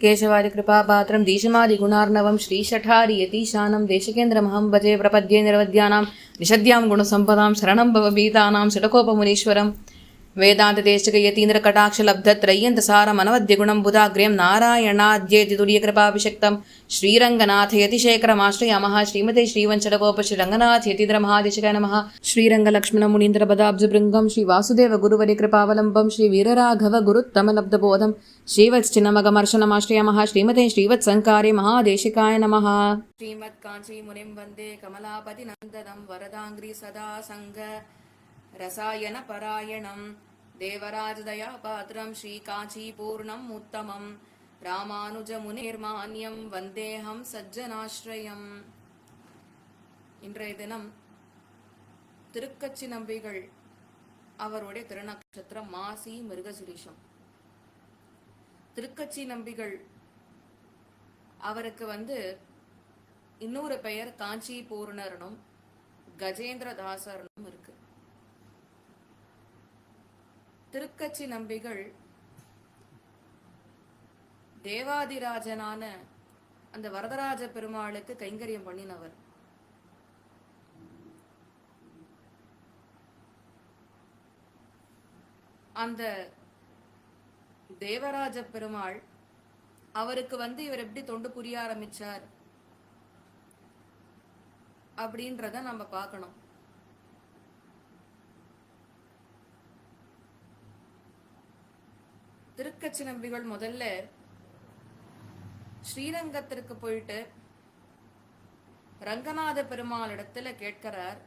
కేశవాది కృపాపాత్రం దీశమాది గుణార్ణవం శ్రీషఠారి యతీశానం దేశకేంద్రమహం భజే ప్రపద్యే నిరవద్యానాం నిషద్యాం గుణసంపదాం శరణం భవభీతానాం శటకోపమునీశ్వరం వేదాంతదేశికయతీంద్ర కటాక్షలబ్ధత్రయ్యంతసారమనవద్యగుణం బుధాగ్ర్యం నారాయణాద్యేతి తుర్యకృపాభిషక్తం శ్రీరంగనాథయతిశేఖరమాశ్రయామః శ్రీమతే శ్రీవంచడగోపశ్రీ రంగనాథయతీంద్ర మహాదేశికాయ నమః శ్రీరంగలక్ష్మణ మునీంద్ర పదాబ్జుభృంగం శ్రీ వాసుదేవ గురువరి కృపావలంబం శ్రీ వీరరాఘవ గురుత్తమలబ్ధబోధం శ్రీవత్స్చినమగమర్శనమాశ్రయామః శ్రీమతే శ్రీవత్సంకారే మహాదేశికాయ నమః శ్రీమత్ కాంచీ మునిం వందే కమలాపతి నందనం వరదాంగ్రీ సదా సంగ రసాయన పరాయణం देवराजदयापात्रं श्रीकाञ्चीपूर्णम् उत्तमं ராமானுஜமுனிர்மான்யம் வந்தேகம் சஜ்ஜனாஸ்ரயம் இன்றைய தினம் திருக்கச்சி நம்பிகள் அவருடைய திருநக்ஷத்திரம் மாசி மிருகசிரீஷம் திருக்கச்சி நம்பிகள் அவருக்கு வந்து இன்னொரு பெயர் காஞ்சி பூர்ணர்னும் கஜேந்திரதாசர்னும் இருக்கு திருக்கச்சி நம்பிகள் தேவாதிராஜனான அந்த வரதராஜ பெருமாளுக்கு கைங்கரியம் பண்ணினவர். அந்த தேவராஜ பெருமாள் அவருக்கு வந்து இவர் எப்படி தொண்டு புரிய ஆரம்பிச்சார் அப்படின்றத நம்ம பார்க்கணும். திருக்கச்சி நம்பிகள் முதல்ல ஸ்ரீரங்கத்திற்கு போயிட்டு ரங்கநாத பெருமாள் இடத்துல கேட்கிறார்.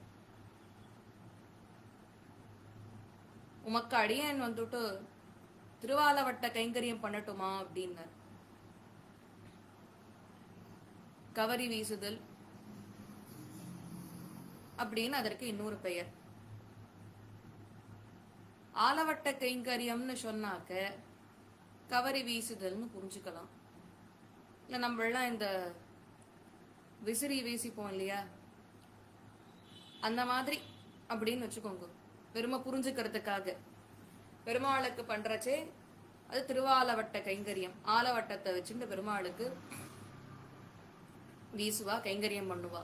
உமக்கு அடியேன் வந்துட்டு திருவாலவட்ட கைங்கரியம் பண்ணட்டுமா அப்படின்னார். கவரி வீசுதல் அப்படின்னு அதற்கு இன்னொரு பெயர். ஆலவட்ட கைங்கரியம்னு சொன்னாக்க கவரி வீசுதல்னு புரிஞ்சுக்கலாம். இல்லை நம்மளாம் இந்த விசிறி வீசிப்போம் இல்லையா? அந்த மாதிரி அப்படின்னு வச்சுக்கோங்க. பெருமை புரிஞ்சுக்கிறதுக்காக. பெருமாளுக்கு பண்றச்சே அது திருவாலவட்ட கைங்கரியம். ஆலவட்டத்தை வச்சுட்டு பெருமாளுக்கு வீசுவா கைங்கரியம் பண்ணுவா.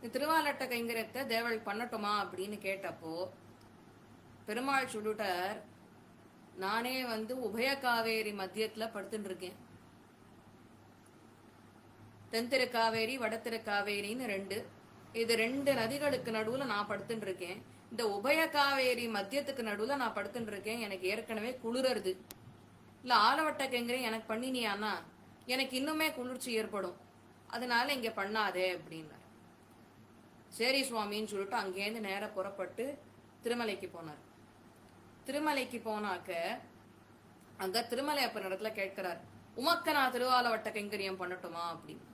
இந்த திருவாலட்ட கைங்கரியத்தை தேவள் பண்ணட்டுமா அப்படின்னு கேட்டப்போ பெருமாள் சுடுட்டர் நானே வந்து உபய காவேரி மத்தியத்துல படுத்துட்டு இருக்கேன் தென்திரு காவேரி வடத்திரு காவேரின்னு ரெண்டு. இது ரெண்டு நதிகளுக்கு நடுவுல நான் படுத்துட்டு இருக்கேன் இந்த உபய காவேரி மத்தியத்துக்கு நடுவுல நான் படுத்துட்டு இருக்கேன் எனக்கு ஏற்கனவே குளிரது இல்ல ஆலவட்ட கெங்கரை எனக்கு பண்ணினியானா எனக்கு இன்னுமே குளிர்ச்சி ஏற்படும். அதனால இங்க பண்ணாதே அப்படின்னார். சரி சுவாமின்னு சொல்லிட்டு அங்கேருந்து நேராக புறப்பட்டு திருமலைக்கு போனார். திருமலைக்கு போனாக்க அங்க திருமலை அப்ப இடத்துல கேட்கிறார் உமக்க நான் திருவாலவட்ட கைங்கரியம் பண்ணட்டுமா? அப்படின்னு.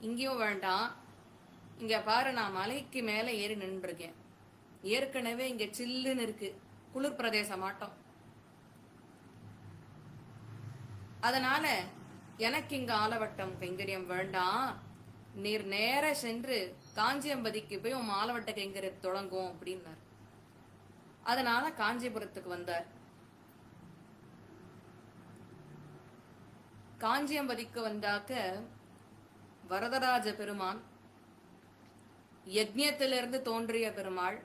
இங்கேயும் வேண்டாம். இங்க பாரு நான் மலைக்கு மேல ஏறி நின்றுருக்கேன். ஏற்கனவே இங்க சில்லுன்னு இருக்கு. குளிர் பிரதேசம் மாட்டோம் அதனால எனக்கு இங்க ஆலவட்டம் கைங்கரியம் வேண்டாம். நீர் நேர சென்று காஞ்சியம்பதிக்கு போய் உன் ஆலவட்ட கைங்கரியம் தொடங்கும் அப்படின்னார். அதனால காஞ்சிபுரத்துக்கு வந்தார் காஞ்சியம்பதிக்கு வந்தாக்க வரதராஜ பெருமான் யஜ்யத்திலிருந்து தோன்றிய பெருமாள்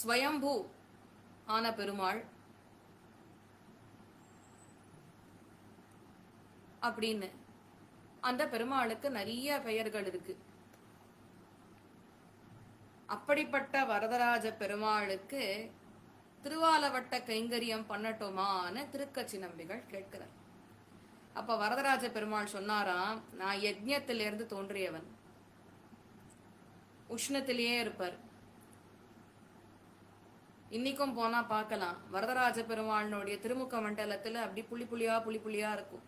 ஸ்வயம்பூ ஆன பெருமாள் அப்படின்னு அந்த பெருமாளுக்கு நிறைய பெயர்கள் இருக்கு. அப்படிப்பட்ட வரதராஜ பெருமாளுக்கு திருவாலவட்ட கைங்கரியம் பண்ணட்டுமான்னு திருக்கச்சி நம்பிகள் கேட்கிறார். அப்ப வரதராஜ பெருமாள் சொன்னாராம் நான் யஜ்யத்திலிருந்து தோன்றியவன். உஷ்ணத்திலேயே இருப்பார். இன்னைக்கும் போனா பார்க்கலாம். வரதராஜ பெருமாளினுடைய திருமுக மண்டலத்துல அப்படி புள்ளி புள்ளியா புள்ளி புள்ளியா இருக்கும்.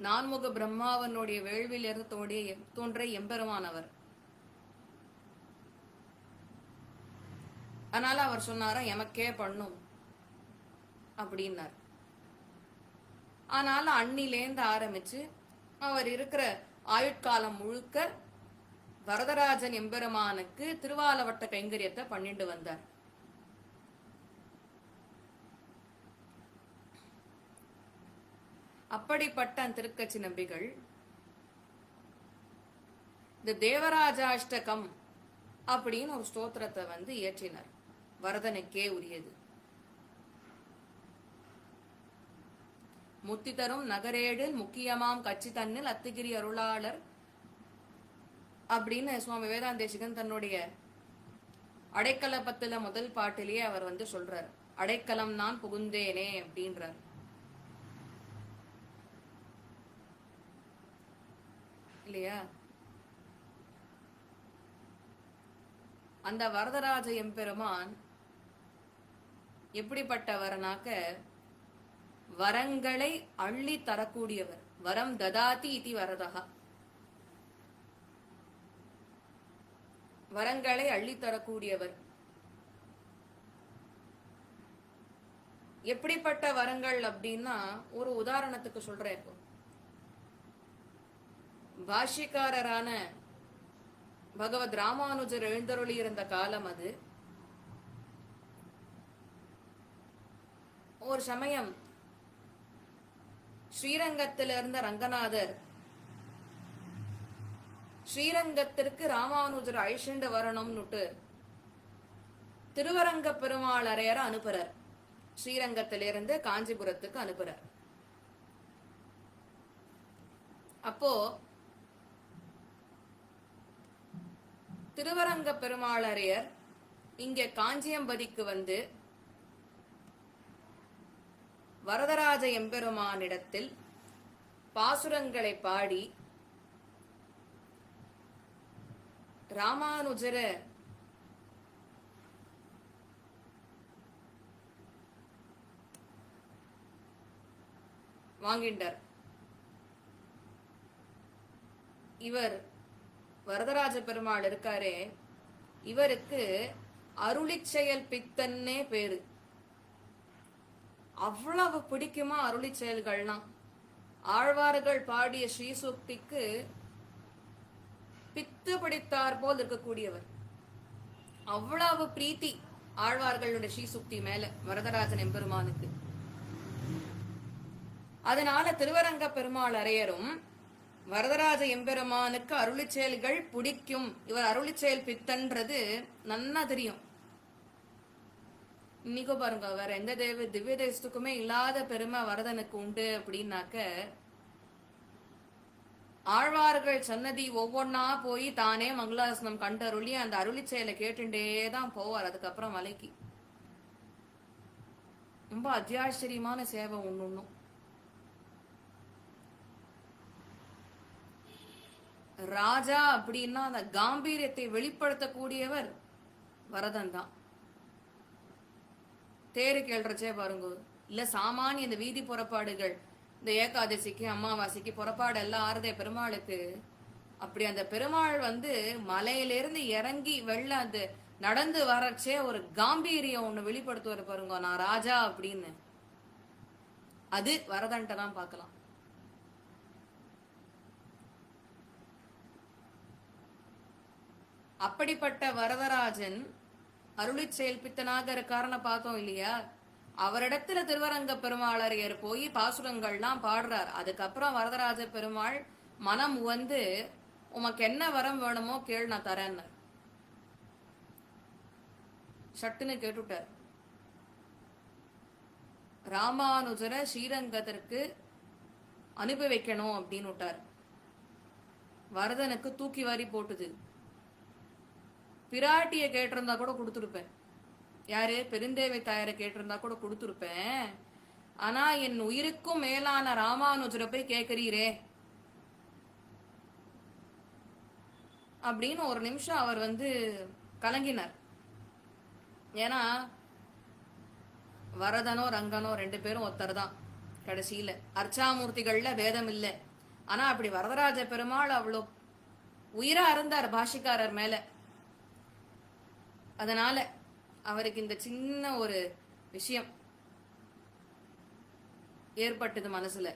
நான்முக பிரம்மாவனுடைய வேள்வியிலிருந்து தோன்றிய தோன்றிய எம்பெருமானவர். அதனால அவர் சொன்னாரா எமக்கே பண்ணும். அப்படின்னார். ஆனாலும் அன்னிலேந்து ஆரம்பிச்சு அவர் இருக்கிற ஆயுட்காலம் முழுக்க வரதராஜன் எம்பெருமானுக்கு திருவாலவட்ட கைங்கரியத்தை பண்ணிட்டு வந்தார். அப்படிப்பட்ட அந்த திருக்கச்சி நம்பிகள் இந்த தேவராஜாஷ்டகம் அப்படின்னு ஒரு ஸ்தோத்திரத்தை வந்து இயற்றினார். வரதனுக்கே உரியது. முத்தி தரும் நகரேடு முக்கியமாம் கட்சி தன்னில் அத்துகிரி அருளாளர் அப்படின்னு சுவாமி வேதாந்தேசிகன் தன்னுடைய அடைக்கலப்பத்துல முதல் பாட்டிலேயே அவர் வந்து சொல்றார். அடைக்கலம் நான் புகுந்தேனே அப்படின்றார். இல்லையா? அந்த வரதராஜ எம்பெருமான் எப்படிப்பட்டவரனாக்க வரங்களை அள்ளி தரக்கூடியவர். வரம் ததாதி இதி வரதகா. வரங்களை அள்ளி தரக்கூடியவர். எப்படிப்பட்ட வரங்கள் அப்படின்னா ஒரு உதாரணத்துக்கு சொல்றேன் இப்போ. பாஷ்யக்காரரான பகவத் ராமானுஜர் எழுந்தருளி இருந்த காலம் அது. ஒரு சமயம் ஸ்ரீரங்கத்தில் இருந்த ரங்கநாதர் ஸ்ரீரங்கத்திற்கு ராமானுஜர் அழிச்சுண்டு வரணும்னுட்டு திருவரங்க பெருமாள் அறையர அனுப்புறார். ஸ்ரீரங்கத்திலிருந்து காஞ்சிபுரத்துக்கு அனுப்புறார். அப்போ திருவரங்க பெருமாளரையர் இங்கே காஞ்சியம்பதிக்கு வந்து வரதராஜ எம்பெருமானிடத்தில் பாசுரங்களை பாடி ராமானுஜர வாங்கின்றார். இவர் வரதராஜ பெருமாள் இருக்காரே இவருக்கு அருளிச்செயல் பித்தன்னே பேரு. அவ்வளவு பிடிக்குமா அருளிச் செயல்கள்லாம் ஆழ்வார்கள் பாடிய ஸ்ரீசூக்திக்கு பித்து பிடித்தார் போல் இருக்கக்கூடியவர். அவ்வளவு பிரீத்தி ஆழ்வார்களுடைய ஸ்ரீசுக்தி மேல வரதராஜன் எம்பெருமானுக்கு. அதனால திருவரங்க பெருமாள் அரையரும் வரதராஜ எம்பெருமானுக்கு அருளி செயல்கள் பிடிக்கும். இவர் அருளி செயல் பித்தன்றது நன்னா தெரியும். இன்னைக்கோ பாருங்க வேற எந்த தேவ திவ்ய தேசத்துக்குமே இல்லாத பெருமை வரதனுக்கு உண்டு அப்படின்னாக்க ஆழ்வார்கள் சன்னதி ஒவ்வொன்னா போய் தானே மங்களாசனம் கண்டருளி அந்த அருளி செயலை கேட்டுட்டே தான் போவார். அதுக்கப்புறம் மலைக்கு ரொம்ப அத்தியாச்சரியமான சேவை ஒண்ணு ஒன்றும் ராஜா அப்படின்னா அந்த காம்பீரியத்தை வெளிப்படுத்தக்கூடியவர் வரதன் தான் தேரு கேள்றச்சே பாருங்க. இல்ல சாமானிய இந்த வீதி புறப்பாடுகள் இந்த ஏகாதசிக்கு அமாவாசைக்கு புறப்பாடு எல்லாம் ஆறுதே பெருமாளுக்கு. அப்படி அந்த பெருமாள் வந்து மலையிலிருந்து இறங்கி வெள்ள அந்த நடந்து வரச்சே ஒரு காம்பீரியம் ஒண்ணு வெளிப்படுத்துவார் பாருங்க நான் ராஜா அப்படின்னு. அது வரதன்ட்ட தான் பார்க்கலாம். அப்படிப்பட்ட வரதராஜன் அருளி செயல்பித்தனாக இருக்காருன்னு பார்த்தோம் இல்லையா? அவரிடத்துல திருவரங்க பெருமாளரையர் போய் பாசுரங்கள்லாம் பாடுறார். அதுக்கப்புறம் வரதராஜ பெருமாள் மனம் உவந்து உமக்கு என்ன வரம் வேணுமோ கேள் நான் தரேன்னு சட்டுன்னு கேட்டுட்டார் ராமானுஜர ஸ்ரீரங்கத்திற்கு அனுப்பி வைக்கணும் அப்படின்னு விட்டார். வரதனுக்கு தூக்கி வாரி போட்டுது. பிராட்டியை கேட்டிருந்தா கூட கொடுத்துருப்பேன். யாரு? பெருந்தேவை தாயாரை கேட்டிருந்தா கூட கொடுத்துருப்பேன். ஆனா என் உயிருக்கும் மேலான ராமானுஜரை போய் கேட்கிறீரே அப்படின்னு ஒரு நிமிஷம் அவர் வந்து கலங்கினார். ஏன்னா வரதனோ ரங்கனோ ரெண்டு பேரும் ஒருத்தர் தான் கடைசியில. அர்ச்சாமூர்த்திகள்ல பேதம் இல்லை. ஆனா அப்படி வரதராஜ பெருமாள் அவ்வளோ உயிரா இருந்தார் பாஷிக்காரர் மேல. அதனால அவருக்கு இந்த சின்ன ஒரு விஷயம் ஏற்பட்டது மனசுல.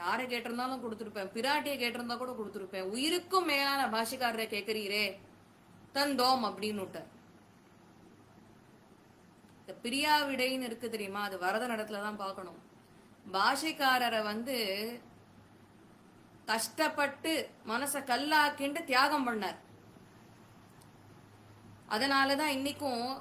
யாரை கேட்டிருந்தாலும் கொடுத்துருப்பேன். பிராட்டியை கேட்டிருந்தா கூட கொடுத்துருப்பேன். உயிருக்கும் மேலான பாஷிக்காரரை கேட்கறீரே தந்தோம் அப்படின்னு விட்டார் இந்த பிரியா விடைன்னு இருக்கு தெரியுமா? அது வரத நடத்துல தான் பார்க்கணும். பாஷைக்காரரை வந்து கஷ்டப்பட்டு மனசை கல்லாக்கிண்டு தியாகம் பண்ணார். அதனாலதான் இன்னைக்கும்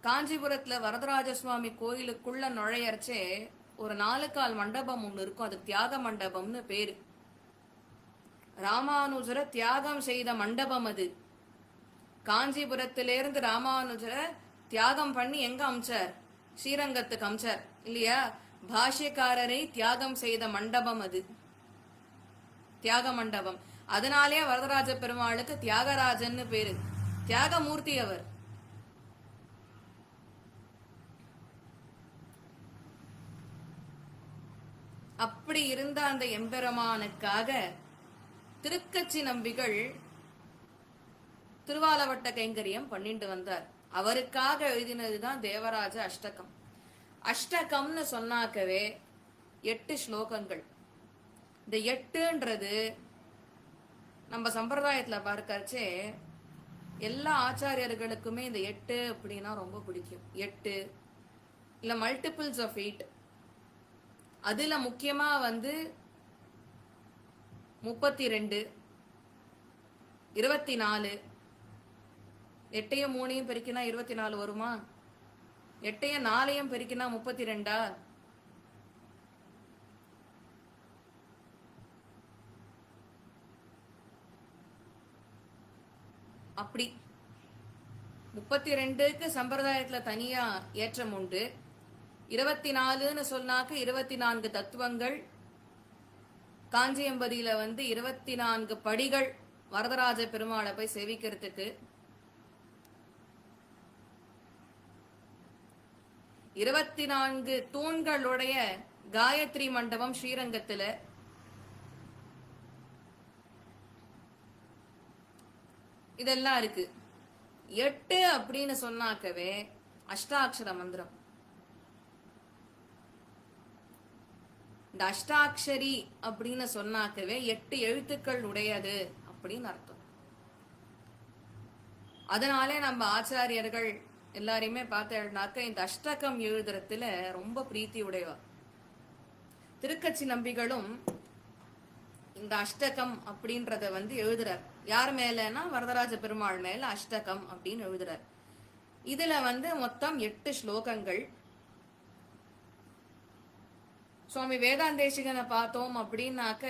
காஞ்சிபுரத்தில் வரதராஜ சுவாமி கோயிலுக்குள்ள நுழையறச்சே ஒரு நாலுகால் மண்டபம் ஒன்று இருக்கும். அது தியாக மண்டபம்னு பேரு. ராமானுஜரை தியாகம் செய்த மண்டபம் அது. காஞ்சிபுரத்திலிருந்து ராமானுஜரை தியாகம் பண்ணி எங்க அமிச்சார்? ஸ்ரீரங்கத்துக்கு அமிச்சார். இல்லையா? பாஷ்யக்காரரை தியாகம் செய்த மண்டபம் அது. தியாக மண்டபம். அதனாலே வரதராஜ பெருமாளுக்கு தியாகராஜன்னு பேரு. தியாகமூர்த்தி அவர். அப்படி இருந்த அந்த எம்பெருமானுக்காக திருக்கச்சி நம்பிகள் திருவாலவட்ட கைங்கரியம் பண்ணிட்டு வந்தார். அவருக்காக எழுதினதுதான் தேவராஜ அஷ்டகம். அஷ்டகம்னு சொன்னாக்கவே எட்டு ஸ்லோகங்கள். இந்த எட்டுன்றது நம்ம சம்பிரதாயத்துல பார்க்கறச்சே எல்லா ஆச்சாரியர்களுக்குமே இந்த எட்டு அப்படின்னா ரொம்ப பிடிக்கும். எட்டு இல்ல மல்டிபிள்ஸ் ஆஃப் எயிட் அதுல முக்கியமா வந்து முப்பத்தி ரெண்டு இருபத்தி நாலு எட்டையும் மூணையும் பெருக்கினா இருபத்தி நாலு வருமா? எட்டையும் நாலையும் பெருக்கினா முப்பத்தி ரெண்டா அப்படி. முப்பத்தி ரெண்டுக்கு சம்பிரதாயத்துல தனியா ஏற்றம் உண்டு. இருபத்தி நாலுன்னு சொன்னாக்க இருபத்தி நான்கு தத்துவங்கள். காஞ்சியம்பதியில வந்து இருபத்தி நான்கு படிகள் வரதராஜ பெருமாளை போய் சேவிக்கிறதுக்கு. இருபத்தி நான்கு தூண்களுடைய காயத்ரி மண்டபம் ஸ்ரீரங்கத்துல. இதெல்லாம் இருக்கு. எட்டு அப்படின்னு சொன்னாக்கவே அஷ்டாட்சர மந்திரம். இந்த அஷ்டாட்சரி அப்படின்னு சொன்னாக்கவே எட்டு எழுத்துக்கள் உடையது அப்படின்னு அர்த்தம். அதனாலே நம்ம ஆச்சாரியர்கள் எல்லாரையுமே பார்த்தேன்னாக்க இந்த அஷ்டகம் எழுதுறதுல ரொம்ப பிரீத்தி உடையவா. திருக்கச்சி நம்பிகளும் இந்த அஷ்டகம் அப்படின்றத வந்து எழுதுறார். யார் மேலன்னா வரதராஜ பெருமாள் மேல அஷ்டகம் அப்படின்னு எழுதுறார். இதுல வந்து மொத்தம் எட்டு ஸ்லோகங்கள். சுவாமி வேதாந்தேசிகனை பார்த்தோம் அப்படின்னாக்க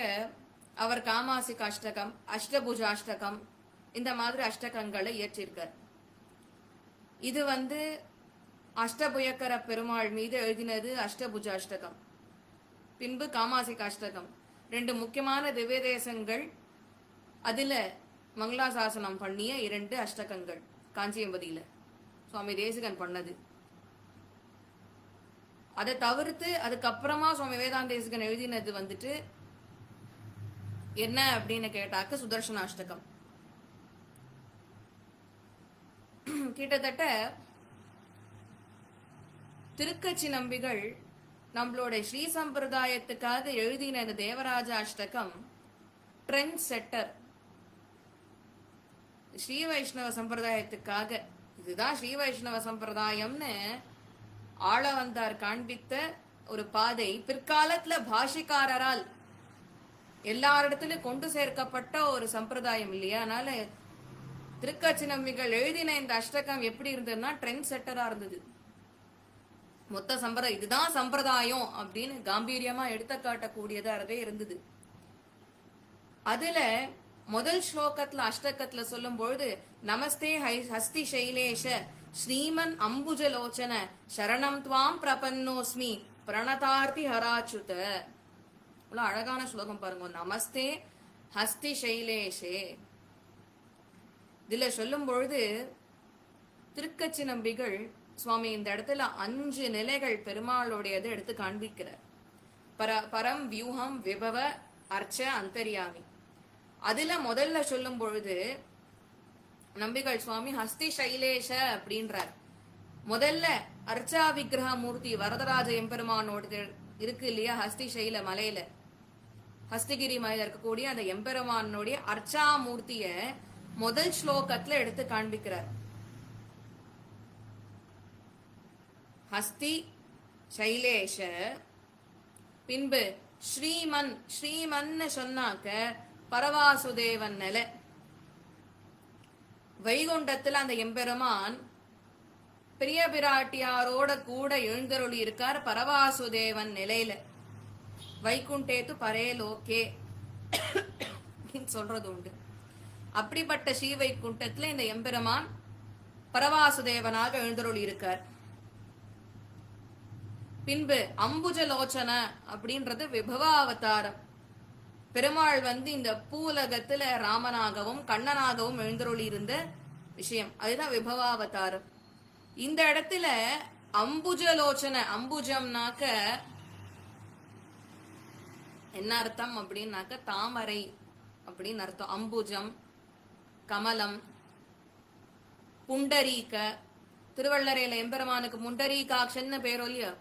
அவர் காமாசிக் அஷ்டகம் அஷ்டபுஜ அஷ்டகம் இந்த மாதிரி அஷ்டகங்களை இயற்றியிருக்கார் இது வந்து அஷ்டபுயக்கர பெருமாள் மீது எழுதினது அஷ்டபுஜ அஷ்டகம். பின்பு காமாசிக் அஷ்டகம். ரெண்டு முக்கியமான திவ்ய தேசங்கள் அதில் மங்களாசாசனம் பண்ணிய இரண்டு அஷ்டகங்கள் காஞ்சியம்பதியில. சுவாமி தேசிகன் பண்ணது. அதை தவிர்த்து அதுக்கப்புறமா சுவாமி வேதாந்தேசுகன் எழுதினது வந்துட்டு என்ன அப்படின்னு கேட்டாக்க சுதர்சன அஷ்டகம் கிட்டத்தட்ட திருக்கச்சி நம்பிகள் நம்மளோட ஸ்ரீ சம்பிரதாயத்துக்காக எழுதின இந்த தேவராஜ அஷ்டகம் ட்ரெண்ட் செட்டர் ஸ்ரீ வைஷ்ணவ சம்பிரதாயத்துக்காக இதுதான் ஸ்ரீ வைஷ்ணவ சம்பிரதாயம்னு ஆள வந்தார் காண்பித்த ஒரு பாதை. பிற்காலத்துல பாஷிக்காரரால் எல்லாரிடத்திலும் கொண்டு சேர்க்கப்பட்ட ஒரு சம்பிரதாயம் இல்லையா? அதனால திருக்கச்சி நம்பிகள் எழுதின இந்த அஷ்டகம் எப்படி இருந்ததுன்னா ட்ரெண்ட் செட்டரா இருந்தது. மொத்த சம்பிரதாயம் இதுதான் சம்பிரதாயம் அப்படின்னு காம்பீரியமா எடுத்த காட்டக்கூடியதாகவே இருந்தது. அதுல முதல் ஸ்லோகத்துல அஷ்டகத்துல சொல்லும் பொழுது நமஸ்தே ஹை- ஹஸ்தி சைலேஷ ஸ்ரீமன் அம்புஜலோச்சன சரணம் துவாம் பிரபன்னோஸ்மி பிரணதார்த்தி ஹராச்சுத. இவ்வளவு அழகான ஸ்லோகம் பாருங்க. நமஸ்தே ஹஸ்தி சைலேஷே இதுல சொல்லும் பொழுது திருக்கச்சி நம்பிகள் சுவாமி இந்த இடத்துல அஞ்சு நிலைகள் பெருமாளுடையது எடுத்து காண்பிக்கிறார். பர பரம் வியூகம் விபவ அர்ச்ச அந்தர்யாமி. அதுல முதல்ல சொல்லும் பொழுது நம்பிகள் சுவாமி ஹஸ்தி சைலேஷ அப்படின்றார். முதல்ல அர்ச்சா விக்கிரக மூர்த்தி வரதராஜ எம்பெருமானோட இருக்கு இல்லையா ஹஸ்தி சைல மலையில. ஹஸ்திகிரி மலையில இருக்கக்கூடிய அந்த எம்பெருமானுடைய அர்ச்சாமூர்த்திய முதல் ஸ்லோகத்துல எடுத்து காண்பிக்கிறார். ஹஸ்தி சைலேஷ பின்பு ஸ்ரீமன் ஸ்ரீமன் சொன்னாக்க பரவாசுதேவன் நிலை. வைகுண்டத்தில் அந்த எம்பெருமான் பெரிய பிராட்டியாரோட கூட எழுந்தருளி இருக்கார் பரவாசுதேவன் நிலையில. வைகுண்டேத்து பரேலோகே அப்படின்னு சொல்றது உண்டு. அப்படிப்பட்ட ஸ்ரீ வைகுண்டத்துல இந்த எம்பெருமான் பரவாசுதேவனாக எழுந்தருளி இருக்கார். பின்பு அம்புஜலோச்சன அப்படின்றது விபவ அவதாரம் பெருமாள் வந்து இந்த பூலகத்துல ராமனாகவும் கண்ணனாகவும் எழுந்தருளி இருந்த விஷயம். அதுதான் விபவாவதாரம். இந்த இடத்துல அம்புஜலோச்சன அம்புஜம்னாக்க என்ன அர்த்தம் அப்படின்னாக்க தாமரை அப்படின்னு அர்த்தம். அம்புஜம் கமலம் புண்டரீக திருவள்ளரையில எம்பெருமானுக்கு முண்டரீகாட்சன்னு பேரோ இல்லையா?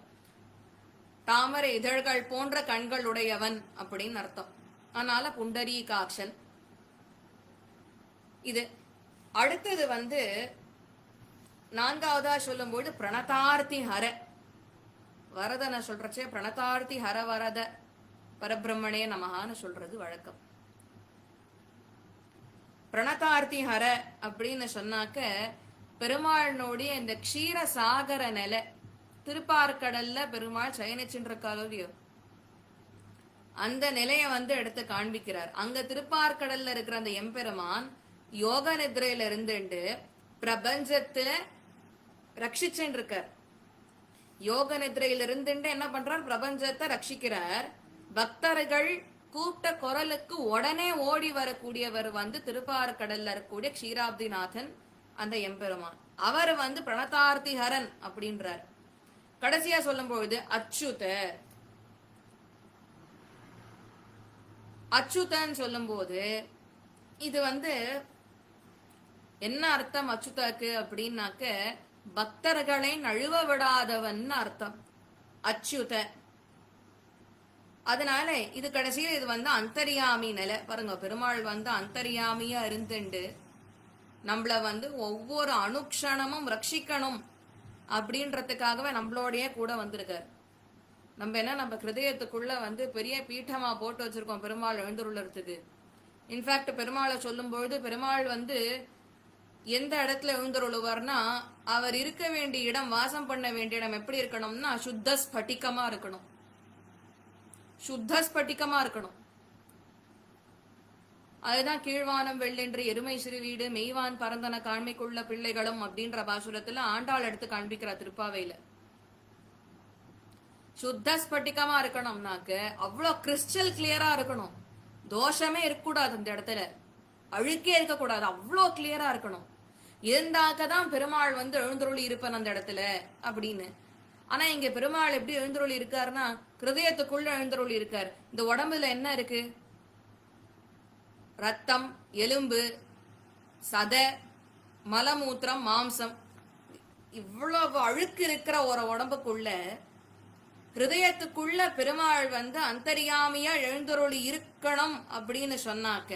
தாமரை இதழ்கள் போன்ற கண்கள் உடையவன் அப்படின்னு அர்த்தம். அதனால புண்டரீகாட்சன் இது அடுத்தது வந்து நான்காவதா சொல்லும்போது பிரணதார்த்தி ஹர. வரதனை சொல்றச்சே பிரணதார்த்தி ஹர வரத பரபிரம்மணே நமகான்னு சொல்றது வழக்கம். பிரணதார்த்தி ஹர அப்படின்னு சொன்னாக்க பெருமாளினுடைய இந்த க்ஷீர சாகர நிலை. திருப்பார்கடல்ல பெருமாள் சயனிச்சுன்ற இல்லையோ? அந்த நிலைய வந்து எடுத்து காண்பிக்கிறார். அங்க திருப்பார்கடல்ல இருக்கிற அந்த எம்பெருமான் யோக நிதிரையில இருந்துட்டு பிரபஞ்சத்துல ரட்சிச்சுட்டு இருக்கார் யோக நிதிரையில இருந்துட்டு என்ன பண்றார்? பிரபஞ்சத்தை ரட்சிக்கிறார். பக்தர்கள் கூப்பிட்ட குரலுக்கு உடனே ஓடி வரக்கூடியவர் வந்து திருப்பார்கடல்ல இருக்கக்கூடிய க்ஷீராப்திநாதன் அந்த எம்பெருமான். அவர் வந்து பிரணதார்த்தி ஹரன் அப்படின்றார். கடைசியா சொல்லும் பொழுது அச்சுதர். அச்சுதன்னு சொல்லும்போது இது வந்து என்ன அர்த்தம் அச்சுதாக்கு அப்படின்னாக்க பக்தர்களை நழுவ விடாதவன் அர்த்தம். அச்சுத அதனால இது கடைசியில் இது வந்து அந்தரியாமி நிலை. பாருங்க பெருமாள் வந்து அந்தரியாமியா இருந்துண்டு. நம்மள வந்து ஒவ்வொரு அனுக்ஷணமும் ரட்சிக்கணும் அப்படின்றதுக்காகவே நம்மளோடயே கூட வந்திருக்காரு. நம்ம என்ன நம்ம ஹிருதயத்துக்குள்ள வந்து பெரிய பீட்டமா போட்டு வச்சிருக்கோம் பெருமாள் எழுந்துருள்ளறதுக்கு இன்ஃபேக்ட் பெருமாளை சொல்லும்பொழுது பெருமாள் வந்து எந்த இடத்துல எழுந்தருளுவார்னா அவர் இருக்க வேண்டிய இடம் வாசம் பண்ண வேண்டிய இடம் எப்படி இருக்கணும்னா சுத்த ஸ்பட்டிகமா இருக்கணும். சுத்த ஸ்பட்டிகமா இருக்கணும். அதுதான் கீழ்வானம் வெள்ளென்று எருமை சிறு வீடு மெய்வான் பரந்தன காண்மைக்குள்ள பிள்ளைகளும் அப்படின்ற பாசுரத்துல ஆண்டாள் எடுத்து காண்பிக்கிறார் திருப்பாவையில. சுத்த ஸ்பட்டிகமா இருக்கணும்னாக்க அவ்வளோ கிறிஸ்டல் கிளியரா இருக்கணும். தோஷமே இருக்கக்கூடாது அந்த இடத்துல. அழுக்கே இருக்கக்கூடாது. அவ்வளோ கிளியரா இருக்கணும். இருந்தாக்க தான் பெருமாள் வந்து எழுந்தருளி இருப்பேன் அந்த இடத்துல அப்படின்னு. ஆனா இங்க பெருமாள் எப்படி எழுந்தருளி இருக்காருன்னா கிருதயத்துக்குள்ள எழுந்தருளி இருக்கார். இந்த உடம்புல என்ன இருக்கு? ரத்தம் எலும்பு சத மலமூத்திரம் மாம்சம். இவ்வளவு அழுக்கு இருக்கிற ஒரு உடம்புக்குள்ள ஹிருதயத்துக்குள்ள பெருமாள் வந்து அந்தரியாமியா எழுந்தருளி இருக்கணும் அப்படின்னு சொன்னாக்க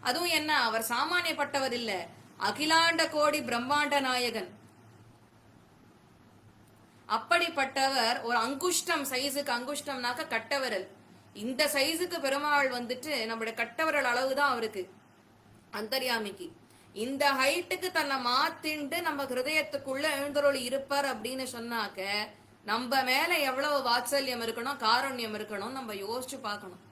அதுவும் என்ன அவர் சாமானியப்பட்டவர் இல்ல அகிலாண்ட கோடி பிரம்மாண்ட நாயகன். அப்படிப்பட்டவர் ஒரு அங்குஷ்டம் சைஸுக்கு அங்குஷ்டம்னாக்க கட்டவரல். இந்த சைஸுக்கு பெருமாள் வந்துட்டு நம்மளுடைய கட்டவரல் அளவுதான் அவருக்கு அந்தர்யாமிக்கு. இந்த ஹைட்டுக்கு தன்னை மாத்திண்டு நம்ம ஹிருதயத்துக்குள்ள எழுந்தருளி இருப்பார் அப்படின்னு சொன்னாக்க நம்ம மேல எவ்வளவு வாத்சல்யம் இருக்கணும் காரண்யம் இருக்கணும் நம்ம யோசிச்சு பார்க்கணும்.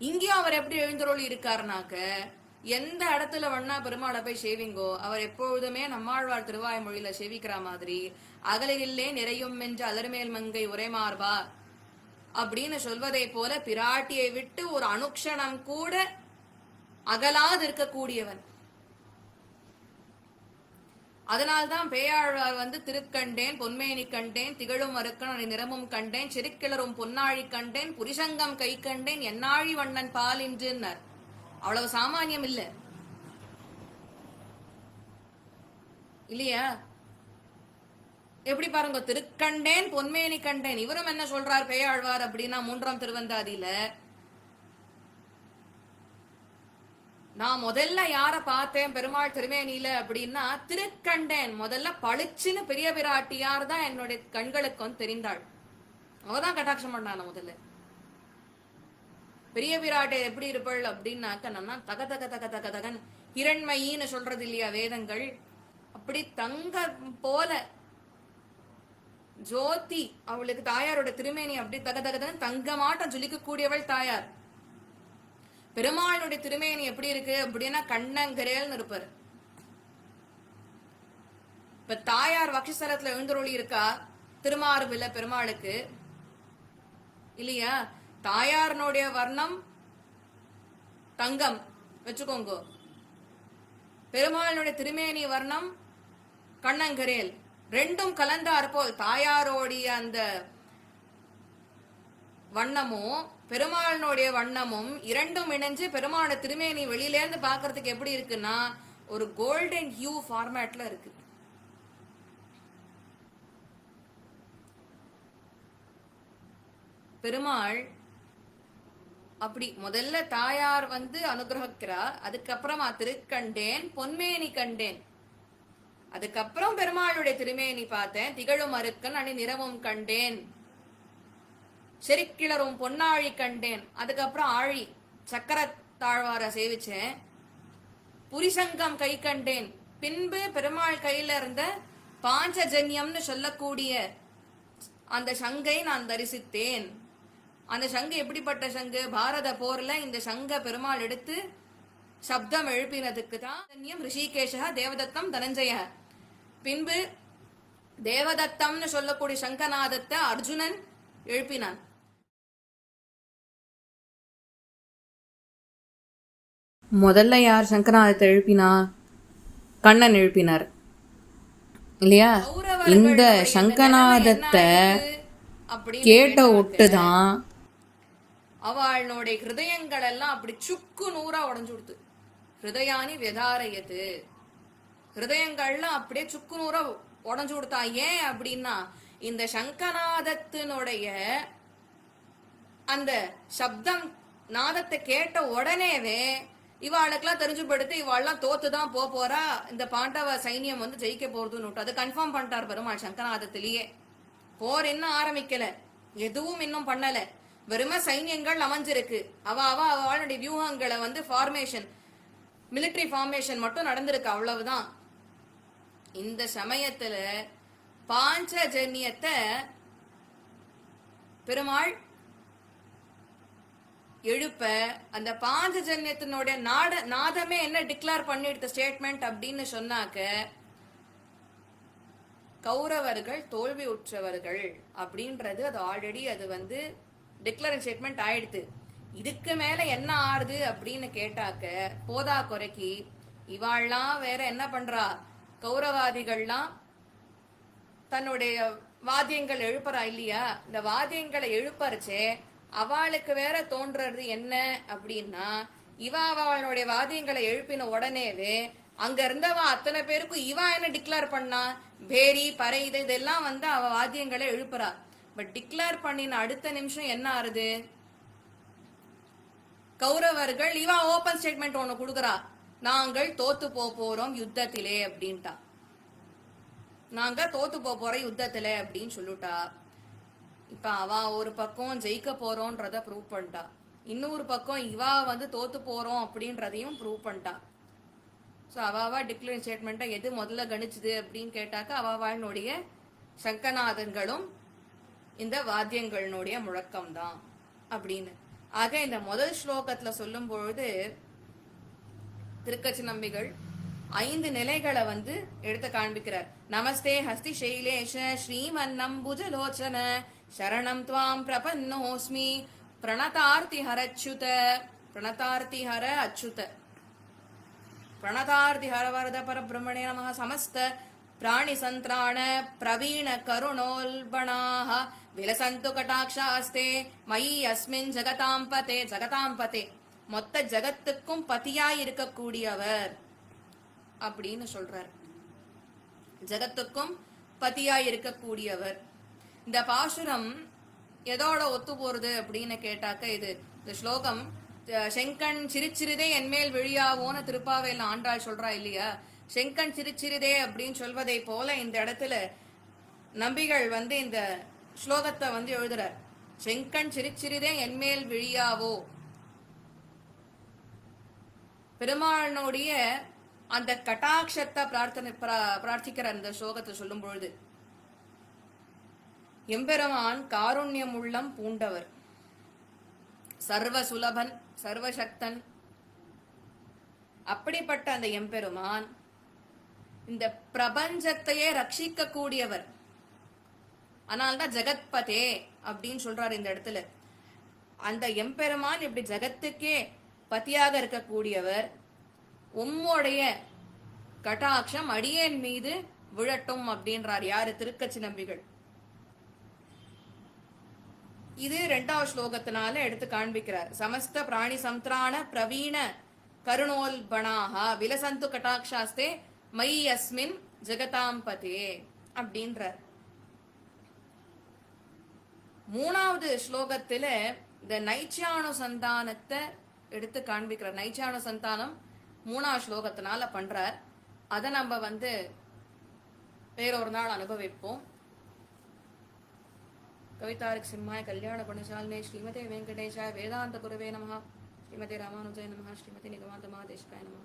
இங்கேயும் அவர் எப்படி எழுந்தருள் இருக்காருனாக்க எந்த இடத்துல வண்ணா பெருமாளை போய் சேவிங்கோ அவர் எப்பொழுதுமே நம்மாழ்வார் திருவாய் மொழியில சேவிக்கிற மாதிரி அகலிலே நிறையும் என்று அலர்மேல் மங்கை உரைமார்பா அப்படின்னு சொல்வதை போல பிராட்டியை விட்டு ஒரு அனுக்ஷணம் கூட அகலாது இருக்கக்கூடியவன் அதனால்தான் பேயாழ்வார் வந்து திருக்கண்டேன் பொன்மேனி கண்டேன் திகழும் மறுக்கண நிறமும் கண்டேன் சிறுக்கிளரும் பொன்னாழி கண்டேன் புரிசங்கம் கை கண்டேன் என்னாழி வண்ணன் பால் என்றுன்னார் அவ்வளவு சாமானியம் இல்ல. இல்லையா? எப்படி பாருங்க திருக்கண்டேன் பொன்மேனி கண்டேன். இவரும் என்ன சொல்றார் பேயாழ்வார் அப்படின்னா மூன்றாம் திருவந்தாதியில நான் முதல்ல யார பார்த்தேன் பெருமாள் திருமேனியில அப்படின்னா திருக்கண்டேன். முதல்ல பளிச்சுன்னு பெரிய பிராட்டியார் தான் என்னுடைய கண்களுக்கு வந்து தெரிந்தாள். அவதான் கட்டாட்சம் பண்ணான முதல்ல. பெரிய பிராட்டி எப்படி இருப்பாள் அப்படின்னாக்க நம்ம தக தக தக தக தகன் இரண்மையின்னு சொல்றது இல்லையா வேதங்கள்? அப்படி தங்க போல ஜோதி அவளுக்கு தாயாரோட திருமேனி அப்படி தக தக தகன் தங்கமாட்டம் ஜொலிக்க கூடியவள் தாயார். பெருமாளுடைய திருமேனி எப்படி இருக்கு அப்படின்னா கண்ணங்கரேல்னு இருப்பாரு. இப்ப தாயார் வக்ஷஸ்தலத்துல எழுந்தருளி இருக்கா? திருமாறுவில பெருமாளுக்கு. இல்லையா? தாயாரனுடைய வர்ணம் தங்கம். வச்சுக்கோங்க. பெருமாளுடைய திருமேனி வர்ணம் கண்ணங்கரேல். ரெண்டும் கலந்தார் போல் தாயாரோடைய அந்த வண்ணமும் பெருமாளினுடைய வண்ணமும் இரண்டும் இணைஞ்சு பெருமாளோட திருமேனி வெளியில இருந்து பாக்குறதுக்கு எப்படி இருக்குன்னா ஒரு கோல்டன் ஹியூ ஃபார்மேட்ல இருக்கு. பெருமாள் அப்படி முதல்ல தாயார் வந்து அனுகிரகிக்கிறார் அதுக்கப்புறமா திருக்கண்டேன் பொன்மேனி கண்டேன். அதுக்கப்புறம் பெருமாளுடைய திருமேனி பார்த்தேன் திகழும் அருக்கன் அணி நிறமும் கண்டேன். செருக்கிளரும் பொன்னாழி கண்டேன். அதுக்கப்புறம் ஆழி சக்கர தாழ்வார சேவிச்சேன். புரிசங்கம் கை கண்டேன். பின்பு பெருமாள் கையில இருந்த பாஞ்சஜன்யம்னு சொல்லக்கூடிய அந்த சங்கை நான் தரிசித்தேன். அந்த சங்கு எப்படிப்பட்ட சங்கு? பாரத போர்ல இந்த சங்க பெருமாள் எடுத்து சப்தம் எழுப்பினதுக்கு தான் தன்யம் ரிஷிகேஷா தேவதத்தம் தனஞ்சய. பின்பு தேவதத்தம்னு சொல்லக்கூடிய சங்கநாதத்தை அர்ஜுனன் எழுப்பினான். முதல்ல யார் சங்கநாதத்தை எழுப்பினா கண்ணன் எழுப்பினார். இல்லையா? இந்த சங்கநாதத்தை கேட்ட ஒட்டுதான் அவளுடைய ஹிருதயங்கள் எல்லாம் அப்படி சுக்கு நூறா உடஞ்சு கொடுத்து ஹிருதயானி வெதாரயது. ஹிருதயங்கள்லாம் அப்படியே சுக்கு நூறா உடஞ்சு கொடுத்தா ஏன் அப்படின்னா இந்த சங்கநாதத்தினுடைய அந்த சப்தம் நாதத்தை கேட்ட உடனேவே இவாளுக்கெல்லாம் தெரிஞ்சுப்படுத்தி இவாள்லாம் தோத்து தான் போக போறா. இந்த பாண்டவ சைனியம் வந்து ஜெயிக்க போறதுன்னு அதை கன்ஃபார்ம் பண்ணிட்டார் பெருமாள் சங்கநாதத்திலேயே. போர் இன்னும் ஆரம்பிக்கல. எதுவும் இன்னும் பண்ணல. வெறும சைன்யங்கள் அமைஞ்சிருக்கு. அவ அவ அவளுடைய வியூகங்களை வந்து ஃபார்மேஷன் மிலிட்டரி ஃபார்மேஷன் மட்டும் நடந்திருக்கு அவ்வளவுதான். இந்த சமயத்துல பாஞ்சஜன்யத்தை பெருமாள் எழுப்ப அந்த பாஞ்சஜன்யத்தினுடைய நாட நாதமே என்ன டிக்ளேர் பண்ணிடுத்த ஸ்டேட்மெண்ட் அப்படின்னு சொன்னாக்க கௌரவர்கள் தோல்வி உற்றவர்கள் அப்படின்றது அது ஆல்ரெடி அது வந்து டிக்ளரிங் ஸ்டேட்மெண்ட் ஆயிடுது. இதுக்கு மேல என்ன ஆறுது அப்படின்னு கேட்டாக்க போதா குறைக்கு இவாள்லாம் வேற என்ன பண்றா? கௌரவாதிகள்லாம் தன்னுடைய வாத்தியங்கள் எழுப்புறா இல்லையா? இந்த வாத்தியங்களை எழுப்பறச்சே அவளுக்கு வேற தோன்றது என்ன அப்படின்னா இவ அவளுடைய வாத்தியங்களை எழுப்பின உடனேவே அங்க இருந்தவ அத்தனை பேருக்கும் இவ என்ன டிக்ளேர் பண்ணா? பேரி பறை இது இதெல்லாம் வந்து அவ வாத்தியங்களை எழுப்புறா. பட் டிக்ளேர் பண்ணின அடுத்த நிமிஷம் என்ன ஆறுது? கௌரவர்கள் இவ ஓபன் ஸ்டேட்மெண்ட் ஒண்ணு கொடுக்குறா. நாங்கள் தோத்து போக போறோம் யுத்தத்திலே அப்படின்ட்டா. நாங்க தோத்து போக போறோம் யுத்தத்திலே அப்படின்னு சொல்லிட்டா. இப்ப அவ ஒரு பக்கம் ஜெயிக்க போறோன்றத ப்ரூவ் பண்ணிட்டா. இன்னொரு பக்கம் இவா வந்து தோத்து போறோம் அப்படின்றதையும் ப்ரூவ் பண்ணிட்டா. ஸோ அவாவா டிக்ளேர் ஸ்டேட்மெண்ட்டை எது முதல்ல கணிச்சுது அப்படின்னு கேட்டாக்க அவாவாளுடைய சங்கநாதன்களும் இந்த வாத்தியங்களினுடைய முழக்கம் தான் அப்படின்னு. ஆக இந்த முதல் ஸ்லோகத்துல சொல்லும் பொழுது திருக்கச்சி நம்பிகள் ஐந்து நிலைகளை வந்து எடுத்து காண்பிக்கிறார். நமஸ்தே ஹஸ்தி சைலேஷ ஸ்ரீமன்னம்புஜலோச்சன சரணம் துவாம் பிரபன்னோஸ்மி பிரணதார்த்தி ஹர அச்சுத பிரணதார்த்தி ஹர அச்சுத பிரணதார்த்தி ஹர பரபிரமணே நம சமஸ்த பிராணி சந்திராண பிரவீண கருணோல்பணாக விலசந்து கட்டாட்சாஸ்தே மயி அஸ்மின் ஜெகதாம்பதே ஜெகதாம்பதே மொத்த ஜகத்துக்கும் பதியாயிருக்கக்கூடியவர் அப்படின்னு சொல்றார். ஜகத்துக்கும் பதியாயிருக்கக்கூடியவர். இந்த பாசுரம் எதோட ஒத்து போறது அப்படின்னு கேட்டாக்க இது இந்த ஸ்லோகம் செங்கண் சிரிச்சிறிதே என்மேல் விழியாவோன்னு திருப்பாவையில் ஆண்டாள் சொல்றா இல்லையா? செங்கண் சிரிச்சிறிதே அப்படின்னு சொல்வதை போல இந்த இடத்துல நம்பிகள் வந்து இந்த ஸ்லோகத்தை வந்து எழுதுறார். செங்கண் சிரிச்சிறிதே என்மேல் விழியாவோ? பெருமாளனுடைய அந்த கட்டாட்சத்தை பிரார்த்தனை பிரா- பிரார்த்திக்கிற அந்த ஸ்லோகத்தை சொல்லும் பொழுது எம்பெருமான் காருண்யம் உள்ளம் பூண்டவர். சர்வ சுலபன் சர்வசக்தன். அப்படிப்பட்ட அந்த எம்பெருமான் இந்த பிரபஞ்சத்தையே ரட்சிக்க கூடியவர் அதனால்தான் ஜெகத்பதே அப்படின்னு சொல்றாரு இந்த இடத்துல. அந்த எம்பெருமான் இப்படி ஜெகத்துக்கே பதியாக இருக்கக்கூடியவர். உம்முடைய கட்டாட்சம் அடியேன் மீது விழட்டும் அப்படின்றார் யாரு திருக்கச்சி நம்பிகள் இது ரெண்டாவது ஸ்லோகத்தினால எடுத்து காண்பிக்கிறார். சமஸ்த பிராணி சம்திரான பிரவீண கருணோல்பணாக விலசந்து கட்டாட்சாஸ்தே மை அஸ்மின் ஜெகதாம்பதே அப்படின்றார். மூணாவது ஸ்லோகத்துல இந்த நைச்சானுசந்தானத்தை எடுத்து காண்பிக்கிறார். நைச்சானுசந்தானம் மூணாவது ஸ்லோகத்தினால பண்றார். அதை நம்ம வந்து வேறொரு நாள் அனுபவிப்போம். కవితారిక్సింహాయ కళ్యాణ గుణశాలినే శ్రీమతే వెంకటేశాయ వేదాంత గురవే నమ. శ్రీమతి రామానుజాయ నమ. శ్రీమతి నిగమాంత మహాదేశకాయ నమ.